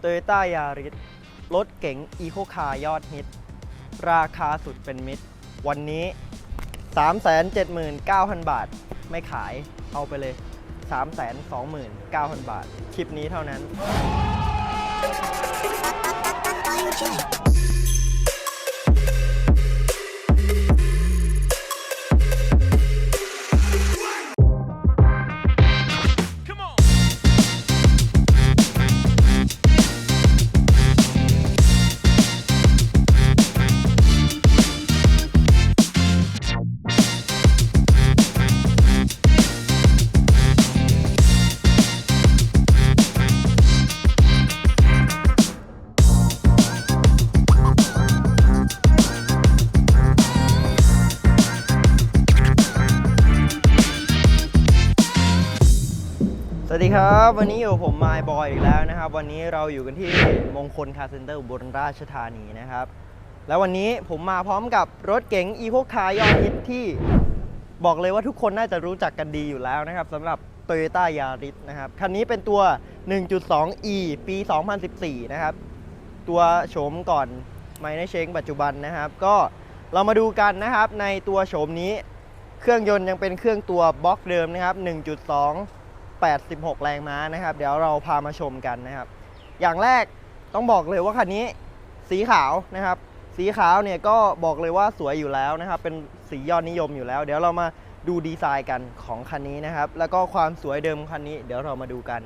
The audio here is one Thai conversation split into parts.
โตโยต้ายาริสรถเก๋งอีโคคาร์ยอดฮิต ราคาสุดเป็นมิตร วันนี้ 379,000 บาท ไม่ขายเอาไปเลย 329,000 บาท คลิปนี้เท่านั้น ครับวันนี้อยู่ผมมายบอยอีกแล้วนะครับ วันนี้เราอยู่กันที่มงคลคาร์เซ็นเตอร์อุบลราชธานีนะครับ แล้ววันนี้ผมมาพร้อมกับรถเก๋ง e ีโคคายอดฮิตที่บอกเลยว่าทุกคนน่าจะรู้จักกันดีอยู่แล้วนะครับสำหรับ Toyota Yaris นะครับ คันนี้เป็นตัว 1.2e ปี 2014 นะครับ ตัวโฉมก่อนไมเนเชงปัจจุบันนะครับ ก็เรามาดูกันนะครับในตัวโฉมนี้ เครื่องยนต์ยังเป็นเครื่องตัวบล็อกเดิมนะครับ 1.2 86 แรงม้านะครับ เดี๋ยวเราพามาชมกันนะครับ อย่างแรกต้องบอกเลยว่าคันนี้สีขาวนะครับ สีขาวเนี่ยก็บอกเลยว่าสวยอยู่แล้วนะครับ เป็นสียอดนิยมอยู่แล้ว เดี๋ยวเรามาดูดีไซน์กันของคันนี้นะครับ แล้วก็ความสวยเดิมคันนี้เดี๋ยวเรามาดูกัน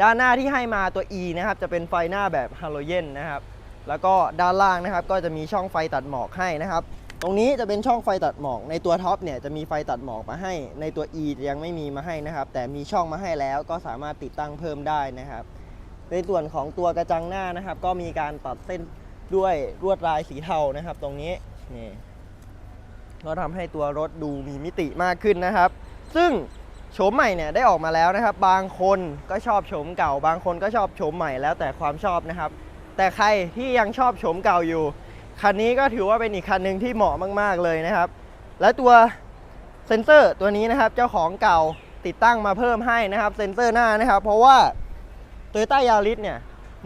ด้านหน้าที่ให้มาตัว E นะครับ จะเป็นไฟหน้าแบบฮาโลเจนนะครับ แล้วก็ด้านล่างนะครับ ก็จะมีช่องไฟตัดหมอกให้นะครับ ตรงนี้จะเป็นช่องไฟตัดหมอก ในตัวท็อปเนี่ยจะมีไฟตัดหมอกมาให้ ในตัว E ยังไม่มีมาให้นะครับ แต่มีช่องมาให้แล้วก็สามารถติดตั้งเพิ่มได้นะครับ ในส่วนของตัวกระจังหน้านะครับ ก็มีการตัดเส้นด้วยลวดลายสีเทานะครับ ตรงนี้นี่ก็ทำให้ตัวรถดูมีมิติมากขึ้นนะครับ ซึ่งโฉมใหม่เนี่ยได้ออกมาแล้วนะครับ บางคนก็ชอบโฉมเก่า บางคนก็ชอบโฉมใหม่แล้วแต่ความชอบนะครับ แต่ใครที่ยังชอบโฉมเก่าอยู่ คันนี้ก็ถือว่าเป็นอีกคันหนึ่งที่เหมาะมากๆเลยนะครับ และตัวเซ็นเซอร์ตัวนี้นะครับเจ้าของเก่าติดตั้งมาเพิ่มให้นะครับเซ็นเซอร์หน้านะครับ เพราะว่า Toyota Yaris เนี่ย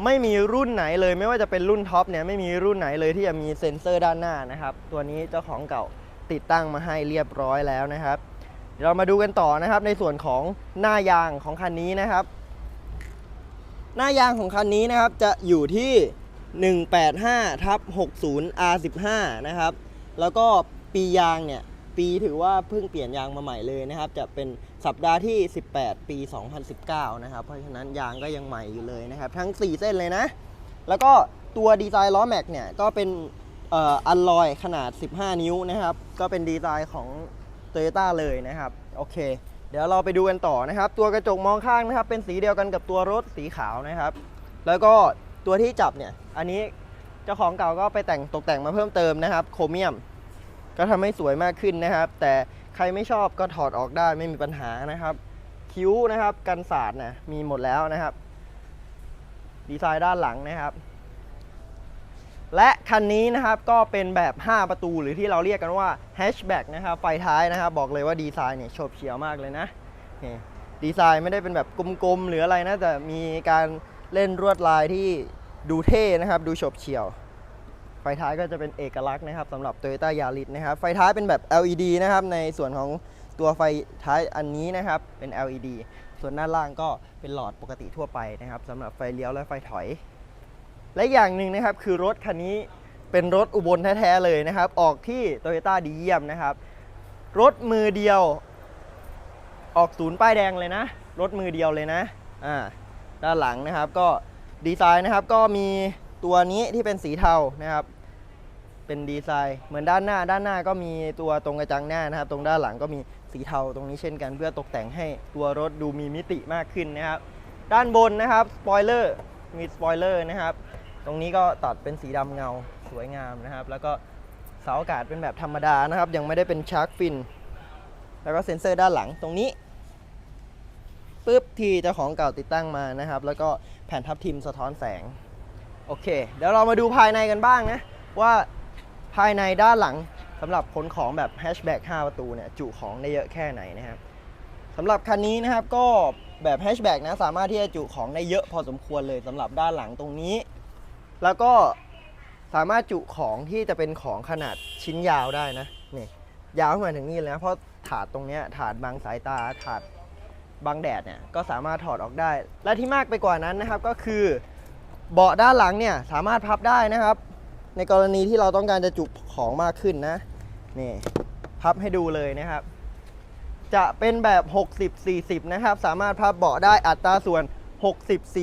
ไม่มีรุ่นไหนเลยไม่ว่าจะเป็นรุ่นท็อปเนี่ยไม่มีรุ่นไหนเลยที่จะมีเซ็นเซอร์ด้านหน้านะครับ ตัวนี้เจ้าของเก่าติดตั้งมาให้เรียบร้อยแล้วนะครับเดี๋ยวเรามาดูกันต่อนะครับ ในส่วนของหน้ายางของคันนี้นะครับ หน้ายางของคันนี้นะครับจะอยู่ที่ 185ทับ60 R15 นะครับ แล้วก็ปียางเนี่ย ปีถือว่าเพิ่งเปลี่ยนยางมาใหม่เลยนะครับ จะเป็นสัปดาห์ที่ 18 ปี 2019 นะครับ เพราะฉะนั้นยางก็ยังใหม่อยู่เลยนะครับ ทั้ง 4 เส้นเลยนะ แล้วก็ตัวดีไซน์ล้อแม็กเนี่ย ก็เป็นอัลลอยขนาด 15 นิ้วนะครับ ก็เป็นดีไซน์ของ Toyota เลยนะครับ โอเค เดี๋ยวเราไปดูกันต่อนะครับ ตัวกระจกมองข้างนะครับ เป็นสีเดียวกันกับตัวรถสีขาวนะครับ แล้วก็ ตัวที่จับเนี่ย อันนี้เจ้าของเก่าก็ไปแต่งตกแต่งมาเพิ่มเติมนะครับ โครเมียม ก็ทำให้สวยมากขึ้นนะครับ แต่ใครไม่ชอบก็ถอดออกได้ไม่มีปัญหานะครับ คิ้วนะครับ กันสาดนะมีหมดแล้วนะครับ ดีไซน์ด้านหลังนะครับ และคันนี้นะครับก็เป็นแบบ 5 ประตูหรือที่เราเรียกกันว่าแฮชแบ็กนะครับ ไฟท้ายนะครับ บอกเลยว่าดีไซน์เนี่ยโฉบเฉี่ยวมากเลยนะดีไซน์ไม่ได้เป็นแบบกลมๆหรืออะไรนะแต่มีการ เล่นลวดลายที่ดูเท่นะครับ ดูฉบเฉี่ยว ไฟท้ายก็จะเป็นเอกลักษณ์นะครับสำหรับ Toyota Yaris นะครับ ไฟท้ายเป็นแบบ LED นะครับ ในส่วนของตัวไฟท้ายอันนี้นะครับ เป็น LED ส่วนด้านล่างก็เป็นหลอดปกติทั่วไปนะครับสำหรับไฟเลี้ยวและไฟถอย และอย่างหนึ่งนะครับคือรถคันนี้เป็นรถอุบลแท้ๆเลยนะครับ ออกที่ Toyota ดีเยี่ยมนะครับ รถมือเดียว ออกศูนย์ป้ายแดงเลยนะ รถมือเดียวเลยนะ อ่า ด้านหลังนะครับ ก็ดีไซน์นะครับก็มีตัวนี้ที่เป็นสีเทานะครับ เป็นดีไซน์เหมือนด้านหน้า ด้านหน้าก็มีตัวตรงกระจังหน้านะครับ ตรงด้านหลังก็มีสีเทาตรงนี้เช่นกันเพื่อตกแต่งให้ตัวรถดูมีมิติมากขึ้นนะครับ ด้านบนนะครับสปอยเลอร์มีสปอยเลอร์นะครับ ตรงนี้ก็ตัดเป็นสีดำเงาสวยงามนะครับ แล้วก็เสาอากาศเป็นแบบธรรมดานะครับ ยังไม่ได้เป็นชาร์กฟิน แล้วก็เซ็นเซอร์ด้านหลังตรงนี้ ปุ๊บที่เจ้าของเก่าติดตั้งมานะครับ แล้วก็แผ่นทับทิมสะท้อนแสง โอเค เดี๋ยวเรามาดูภายในกันบ้างนะ ว่าภายในด้านหลังสำหรับขนของแบบแฮชแบ็ก5ประตูเนี่ยจุของได้เยอะแค่ไหนนะครับสำหรับคันนี้นะครับก็แบบแฮชแบ็กนะสามารถที่จะจุของได้เยอะพอสมควรเลยสำหรับด้านหลังตรงนี้ แล้วก็สามารถจุของที่จะเป็นของขนาดชิ้นยาวได้นะนี่ยาวขึ้นมาถึงนี่เลยนะเพราะถาดตรงนี้ถาดบังสายตาถาด บังแดดเนี่ยก็สามารถถอดออกได้ และที่มากไปกว่านั้นนะครับก็คือเบาะด้านหลังเนี่ยสามารถพับได้นะครับ ในกรณีที่เราต้องการจะจุของมากขึ้นนะนี่พับให้ดูเลยนะครับ จะเป็นแบบ 60 40 นะครับ สามารถพับเบาะได้อัตราส่วน 60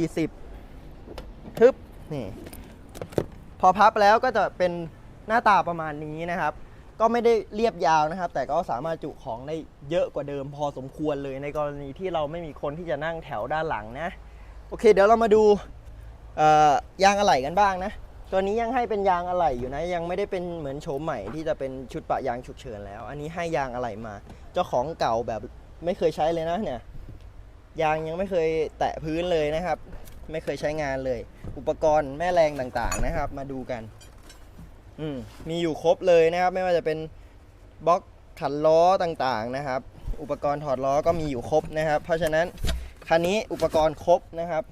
40ทึบนี่พอพับแล้วก็จะเป็นหน้าตาประมาณนี้นะครับ ก็ไม่ได้เรียบยาวนะครับ แต่ก็สามารถจุของได้เยอะกว่าเดิมพอสมควรเลยในกรณีที่เราไม่มีคนที่จะนั่งแถวด้านหลังนะ โอเค เดี๋ยวเรามาดูยางอะไหล่กันบ้างนะ ตัวนี้ยังให้เป็นยางอะไหล่อยู่นะ ยังไม่ได้เป็นเหมือนโฉมใหม่ที่จะเป็นชุดปะยางฉุกเฉินแล้ว อันนี้ให้ยางอะไหล่มา เจ้าของเก่าแบบไม่เคยใช้เลยนะเนี่ย ยางยังไม่เคยแตะพื้นเลยนะครับ ไม่เคยใช้งานเลย อุปกรณ์แม่แรงต่างๆนะครับ มาดูกัน อืมมีอยู่ครบเลยนะครับ ไม่ว่าจะเป็นบล็อกขันล้อต่างๆนะครับ อุปกรณ์ถอดล้อก็มีอยู่ครบนะครับ เพราะฉะนั้นคันนี้อุปกรณ์ครบนะครับ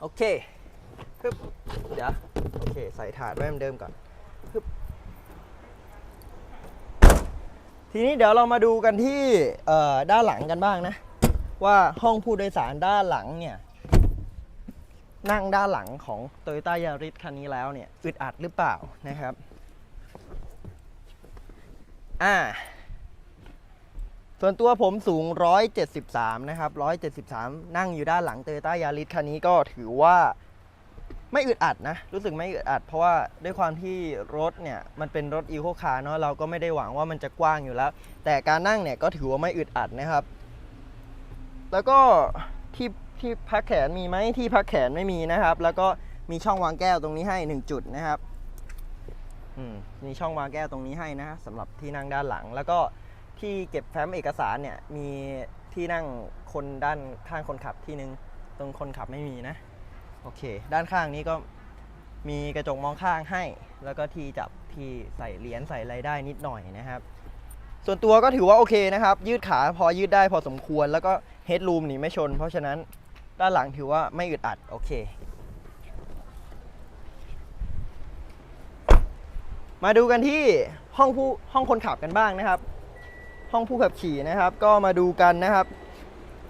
โอเคปึ๊บเดี๋ยวโอเค ใส่ถาดไว้เหมือนเดิมก่อนปึ๊บทีนี้เดี๋ยวเรามาดูกันที่ด้านหลังกันบ้างนะ ว่าห้องผู้โดยสารด้านหลังเนี่ย นั่งด้านหลังของ Toyota Yaris คันนี้แล้วเนี่ยอึดอัดหรือเปล่านะครับอ่าส่วนตัวผมสูง 173 นะครับ 173 นั่งอยู่ด้านหลัง Toyota Yaris คันนี้ก็ถือว่าไม่อึดอัดนะ รู้สึกไม่อึดอัด เพราะว่าด้วยความที่รถเนี่ย มันเป็นรถ Eco Car เนาะเราก็ไม่ได้หวังว่ามันจะกว้างอยู่แล้ว แต่การนั่งเนี่ยก็ถือว่าไม่อึดอัดนะครับ แล้วก็ที่ ที่พักแขนมีไหมที่พักแขนไม่มีนะครับ แล้วก็มีช่องวางแก้วตรงนี้ให้ 1 จุดนะครับอืมมีช่องวางแก้วตรงนี้ให้นะสำหรับที่นั่งด้านหลัง แล้วก็ที่เก็บแฟ้มเอกสารเนี่ยมีที่นั่งคนด้านข้างคนขับที่นึงตรงคนขับไม่มีนะ โอเค ด้านข้างนี้ก็มีกระจกมองข้างให้ แล้วก็ที่จับที่ใส่เหรียญใส่อะไรได้นิดหน่อยนะครับ ส่วนตัวก็ถือว่าโอเคนะครับ ยืดขาพอยืดได้พอสมควร แล้วก็เฮดรูมนี่ไม่ชน เพราะฉะนั้น ด้านหลังถือว่าไม่อึดอัด โอเค มาดูกันที่ห้องผู้ห้องคนขับกันบ้างนะครับ ห้องผู้ขับขี่นะครับ ก็มาดูกันนะครับ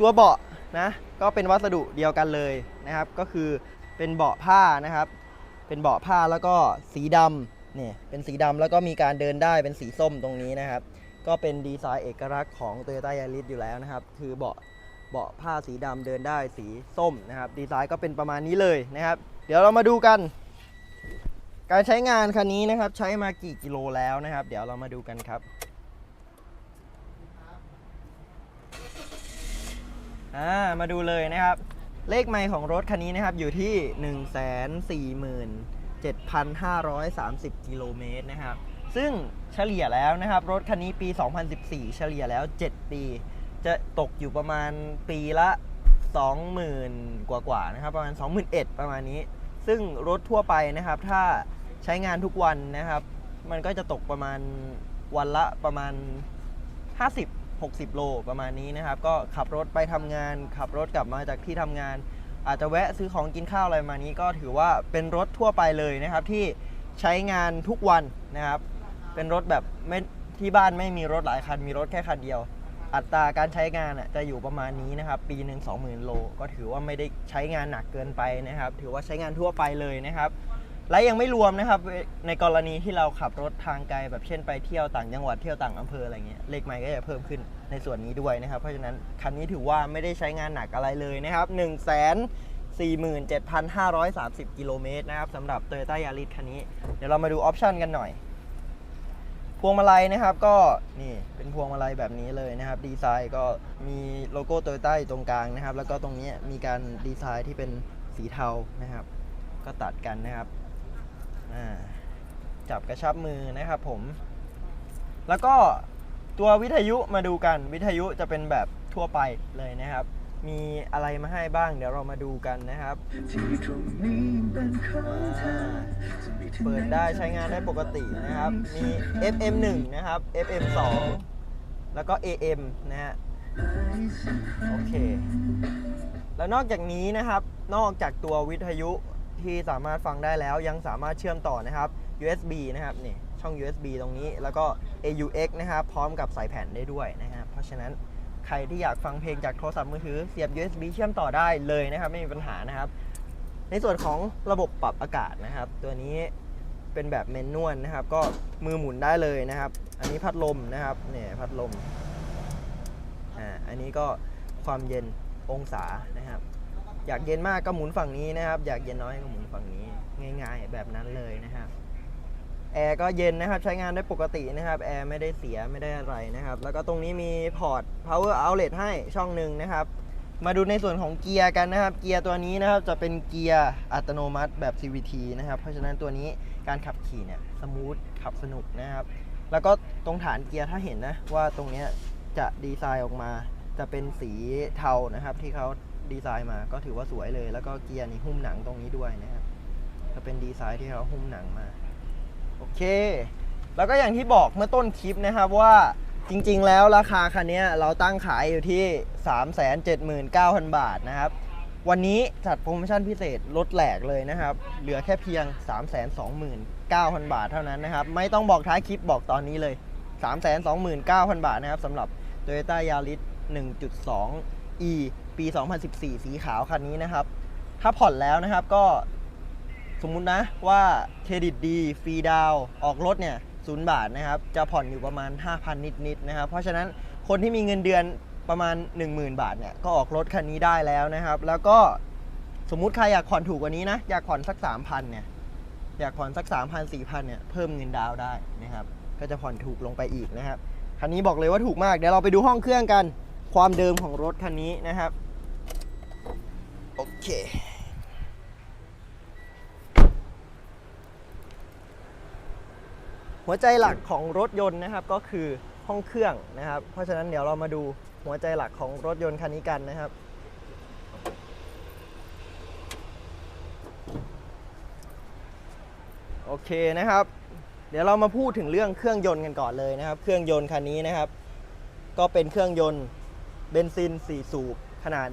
ตัวเบาะนะก็เป็นวัสดุเดียวกันเลยนะครับ ก็คือเป็นเบาะผ้านะครับ เป็นเบาะผ้าแล้วก็สีดำเนี่ยเป็นสีดำแล้วก็มีการเดินได้เป็นสีส้มตรงนี้นะครับ ก็เป็นดีไซน์เอกลักษณ์ของ Toyota Yaris อยู่แล้วนะครับ คือเบาะ เบาะผ้าสีดำเดินได้สีส้มนะครับ ดีไซน์ก็เป็นประมาณนี้เลยนะครับ เดี๋ยวเรามาดูกัน การใช้งานคันนี้นะครับ ใช้มากี่กิโลแล้วนะครับ เดี๋ยวเรามาดูกันครับอ่ามาดูเลยนะครับ เลขไมล์ของรถคันนี้นะครับอยู่ที่ 147,530 กิโลเมตรนะครับ ซึ่งเฉลี่ยแล้วนะครับ รถคันนี้ปี 2014 เฉลี่ยแล้ว 7 ปี จะตกอยู่ประมาณปีละ 20,000กว่ากว่าๆนะครับ ประมาณ 21,000 ประมาณนี้ ซึ่งรถทั่วไปนะครับ ถ้าใช้งานทุกวันนะครับ มันก็จะตกประมาณวันละประมาณ 50 60 โลประมาณนี้นะครับ ก็ขับรถไปทำงาน ขับรถกลับมาจากที่ทำงาน อาจจะแวะซื้อของกินข้าวอะไรมานี้ ก็ถือว่าเป็นรถทั่วไปเลยนะครับ ที่ใช้งานทุกวันนะครับ เป็นรถแบบไม่ที่บ้านไม่มีรถหลายคัน มีรถแค่คันเดียว อัตราการใช้งานจะอยู่ประมาณนี้นะครับ ปีหนึ่ง20,000 โล ก็ถือว่าไม่ได้ใช้งานหนักเกินไปนะครับ ถือว่าใช้งานทั่วไปเลยนะครับ และยังไม่รวมนะครับ ในกรณีที่เราขับรถทางไกลแบบเช่นไปเที่ยวต่างจังหวัดเที่ยวต่างอำเภออะไรเงี้ยเลขไมล์ก็จะเพิ่มขึ้นในส่วนนี้ด้วยนะครับ เพราะฉะนั้นคันนี้ถือว่าไม่ได้ใช้งานหนักอะไรเลยนะครับ1 4 47,530 กิโลเมตรนะครับสำหรับ Toyota Yaris คันนี้ เดี๋ยวเรามาดูออปชันกันหน่อย วงมาลัยนะครับก็นี่เป็นพวงมาลัยแบบนี้เลยนะครับ ดีไซน์ก็มีโลโก้โตโยต้าอยู่ตรงกลางนะครับ แล้วก็ตรงนี้มีการดีไซน์ที่เป็นสีเทานะครับ ก็ตัดกันนะครับจับกระชับมือนะครับผม แล้วก็ตัววิทยุมาดูกันวิทยุจะเป็นแบบทั่วไปเลยนะครับ มีอะไรมาให้บ้าง เดี๋ยวเรามาดูกันนะครับเปิดได้ใช้งานได้ปกตินะครับ มี FM 1นะครับ FM 2 แล้วก็ AM นะฮะโอเค แล้วนอกจากนี้นะครับ นอกจากตัววิทยุที่สามารถฟังได้แล้วยังสามารถเชื่อมต่อนะครับ USB นะครับนี่ช่อง USB ตรงนี้แล้วก็ AUX นะครับ พร้อมกับสายแผ่นได้ด้วยนะครับเพราะฉะนั้น ใครที่อยากฟังเพลงจากโทรศัพท์มือถือเสียบ USB เชื่อมต่อได้เลยนะครับ ไม่มีปัญหานะครับ ในส่วนของระบบปรับอากาศนะครับ ตัวนี้เป็นแบบเมนนวลนะครับ ก็มือหมุนได้เลยนะครับ อันนี้พัดลมนะครับเนี่ยพัดลมอ่าอันนี้ก็ความเย็นองศานะครับ อยากเย็นมากก็หมุนฝั่งนี้นะครับ อยากเย็นน้อยก็หมุนฝั่งนี้ง่าย ๆ แบบนั้นเลยนะครับ แอร์ก็เย็นนะครับ ใช้งานได้ปกตินะครับ แอร์ไม่ได้เสียไม่ได้อะไรนะครับ แล้วก็ตรงนี้มีพอร์ต power outlet ให้ช่องหนึ่งนะครับ มาดูในส่วนของเกียร์กันนะครับ เกียร์ตัวนี้นะครับจะเป็นเกียร์อัตโนมัติแบบ CVT นะครับ เพราะฉะนั้นตัวนี้การขับขี่เนี่ยสมูทขับสนุกนะครับ แล้วก็ตรงฐานเกียร์ถ้าเห็นนะว่าตรงนี้จะดีไซน์ออกมา จะเป็นสีเทานะครับที่เขาดีไซน์มาก็ถือว่าสวยเลย แล้วก็เกียร์นี่หุ้มหนังตรงนี้ด้วยนะครับจะเป็นดีไซน์ที่เขาหุ้มหนังมา โอเค แล้วก็อย่างที่บอกเมื่อต้นคลิปนะครับว่าจริงๆ แล้วราคาคันนี้เราตั้งขายอยู่ที่ 379,000 บาทนะครับ วันนี้จัดโปรโมชั่นพิเศษลดแหลกเลยนะครับ เหลือแค่เพียง 329,000 บาทเท่านั้นนะครับ ไม่ต้องบอกท้ายคลิปบอกตอนนี้เลย 329,000 บาทนะครับสำหรับ Toyota Yaris 1.2 e ปี 2014 สีขาวคันนี้นะครับ ถ้าผ่อนแล้วนะครับก็ สมมุตินะว่าเครดิตดีฟรีดาวออกรถเนี่ยศูนย์บาทนะครับ จะผ่อนอยู่ประมาณ 5,000 นิดๆนะครับ เพราะฉะนั้นคนที่มีเงินเดือนประมาณ 10,000 บาทเนี่ยก็ออกรถคันนี้ได้แล้วนะครับ แล้วก็สมมุติใครอยากผ่อนถูกกว่านี้นะอยากผ่อนสัก 3,000เนี่ยอยากผ่อนสัก 3,000 4,000เนี่ยเพิ่มเงินดาวได้นะครับก็จะผ่อนถูกลงไปอีกนะครับคันนี้บอกเลยว่าถูกมากเดี๋ยวเราไปดูห้องเครื่องกันความเดิมของรถคันนี้นะครับโอเค หัวใจหลักของรถยนต์นะครับก็คือห้องเครื่องนะครับ เพราะฉะนั้นเดี๋ยวเรามาดูหัวใจหลักของรถยนต์คันนี้กันนะครับ โอเคนะครับ เดี๋ยวเรามาพูดถึงเรื่องเครื่องยนต์กันก่อนเลยนะครับ เครื่องยนต์คันนี้นะครับ ก็เป็นเครื่องยนต์เบนซิน 4 สูบขนาด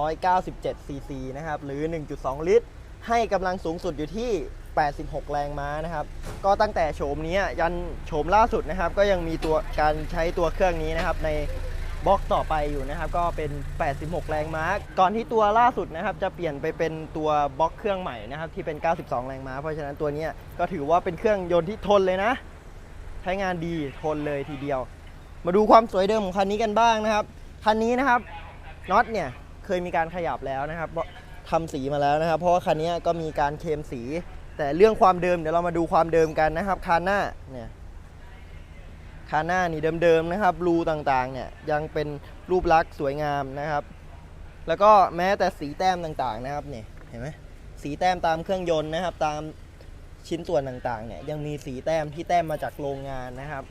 1,197 ซีซีนะครับ หรือ 1.2 ลิตร ให้กำลังสูงสุดอยู่ที่ 86 แรงม้านะครับ ก็ตั้งแต่โฉมนี้ยันโฉมล่าสุดนะครับ ก็ยังมีตัวการใช้ตัวเครื่องนี้นะครับ ในบล็อกต่อไปอยู่นะครับ ก็เป็น 86 แรงม้า ก่อนที่ตัวล่าสุดนะครับ จะเปลี่ยนไปเป็นตัวบล็อกเครื่องใหม่นะครับที่เป็น 92 แรงม้า เพราะฉะนั้นตัวนี้ก็ถือว่าเป็นเครื่องยนต์ที่ทนเลยนะ ใช้งานดีทนเลยทีเดียว มาดูความสวยเดิมของคันนี้กันบ้างนะครับคันนี้นะครับน็อตเนี่ยเคยมีการขยับแล้วนะครับเพราะทำสีมาแล้วนะครับ เพราะว่าคันนี้ก็มีการเคลมสี แต่เรื่องความเดิมเดี๋ยวเรามาดูความเดิมกันนะครับคันหน้าเนี่ยคันหน้านี่เดิมๆนะครับรูต่างๆเนี่ยยังเป็นรูปลักษณ์สวยงามนะครับ แล้วก็แม้แต่สีแต้มต่างๆนะครับเนี่ยเห็นไหมสีแต้มตามเครื่องยนต์นะครับ ตามชิ้นส่วนต่างๆเนี่ยยังมีสีแต้มที่แต้มมาจากโรงงานนะครับ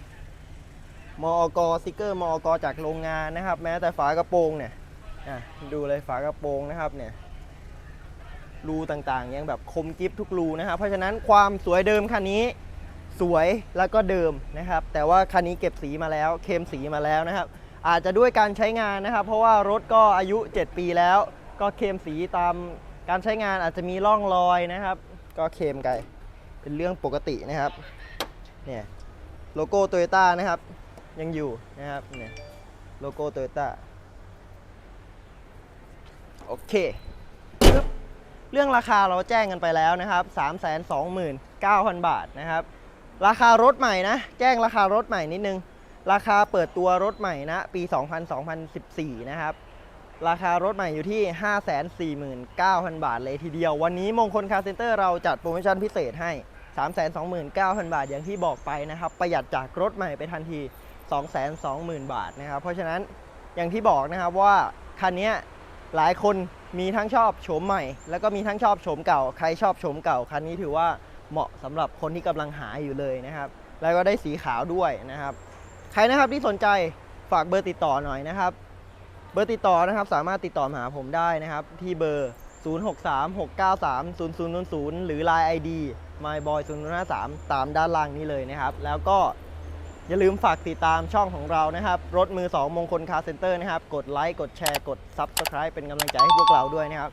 มอกสติกเกอร์มอกจากโรงงานนะครับ แม้แต่ฝากระโปรงเนี่ยดูเลยฝากระโปรงนะครับเนี่ย รูต่างๆ ยังแบบคมกิฟทุกรูนะครับ เพราะฉะนั้นความสวยเดิมคันนี้สวยแล้วก็เดิมนะครับ แต่ว่าคันนี้เก็บสีมาแล้วเคลมสีมาแล้วนะครับ อาจจะด้วยการใช้งานนะครับ เพราะว่ารถก็อายุ 7 ปีแล้ว ก็เคลมสีตามการใช้งานอาจจะมีร่องรอยนะครับ ก็เคลมกันเป็นเรื่องปกตินะครับเนี่ยโลโก้โตโยต้านะครับ ยังอยู่นะครับเนี่ยโลโก้โตโยต้าโอเค รื่องราคาเราแจ้งกันไปแล้วนะครับ 329,000 บาทนะครับ ราคารถใหม่นะ แจ้งราคารถใหม่นิดนึง ราคาเปิดตัวรถใหม่นะ ปี 2000-2014 นะครับ ราคารถใหม่อยู่ที่ 549,000 บาทเลยทีเดียว วันนี้มงคลคาร์เซ็นเตอร์เราจัดโปรโมชั่นพิเศษให้ 329,000 บาทอย่างที่บอกไปนะครับ ประหยัดจากรถใหม่ไปทันที 220,000 บาทนะครับ เพราะฉะนั้นอย่างที่บอกนะครับว่าคันนี้หลายคน มีทั้งชอบโฉมใหม่ แล้วก็มีทั้งชอบโฉมเก่า ใครชอบโฉมเก่าคันนี้ถือว่าเหมาะสำหรับคนที่กำลังหาอยู่เลยนะครับ แล้วก็ได้สีขาวด้วยนะครับ ใครนะครับที่สนใจฝากเบอร์ติดต่อหน่อยนะครับ เบอร์ติดต่อนะครับ สามารถติดต่อมาหาผมได้นะครับ ที่เบอร์ 0636930000 หรือ Line ID myboy 053 ตามด้านล่างนี้เลยนะครับ แล้วก็ อย่าลืมฝากติดตามช่องของเรานะครับ รถมือ 2 มงคลคาร์เซ็นเตอร์นะครับ กดไลค์กดแชร์กด Subscribe เป็นกำลังใจให้พวกเราด้วยนะครับ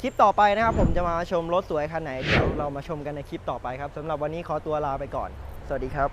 คลิปต่อไปนะครับ ผมจะมาชมรถสวยคันไหน เดี๋ยวเรามาชมกันในคลิปต่อไปครับสำหรับวันนี้ขอตัวลาไปก่อน สวัสดีครับ